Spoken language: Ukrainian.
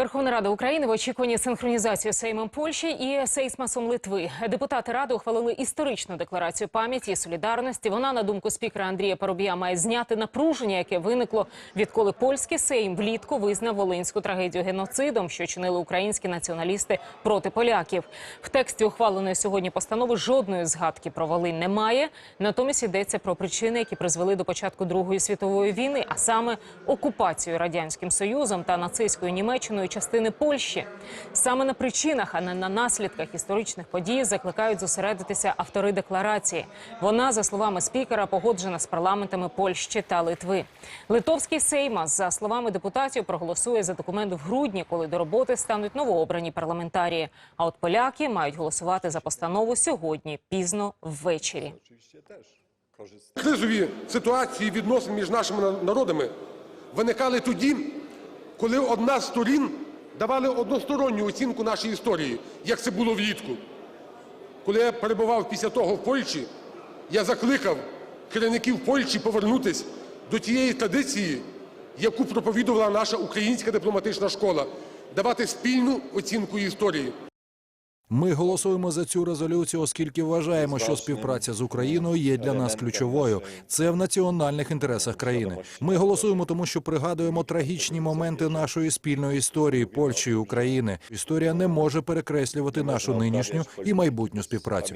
Верховна Рада України в очікуванні синхронізації з Сеймом Польщі і Сейсмасом Литви. Депутати Ради ухвалили історичну декларацію пам'яті і солідарності. Вона, на думку спікера Андрія Парубія, має зняти напруження, яке виникло відколи польський Сейм влітку визнав волинську трагедію геноцидом, що чинили українські націоналісти проти поляків. В тексті ухваленої сьогодні постанови жодної згадки про Волинь немає. Натомість йдеться про причини, які призвели до початку Другої світової війни, а саме окупацію радянським союзом та нацистською Німеччиною частини Польщі. Саме на причинах, а не на наслідках історичних подій закликають зосередитися автори декларації. Вона, за словами спікера, погоджена з парламентами Польщі та Литви. Литовський Сейма, за словами депутатів, проголосує за документ в грудні, коли до роботи стануть новообрані парламентарії. А от поляки мають голосувати за постанову сьогодні, пізно ввечері. Кризові ситуації відносин між нашими на- народами виникали тоді, коли одна з сторін давали односторонню оцінку нашій історії, як це було влітку. Коли я перебував після того в Польщі, я закликав керівників Польщі повернутися до тієї традиції, яку проповідувала наша українська дипломатична школа, давати спільну оцінку історії. Ми голосуємо за цю резолюцію, оскільки вважаємо, що співпраця з Україною є для нас ключовою. Це в національних інтересах країни. Ми голосуємо, тому що пригадуємо трагічні моменти нашої спільної історії Польщі і України. Історія не може перекреслювати нашу нинішню і майбутню співпрацю.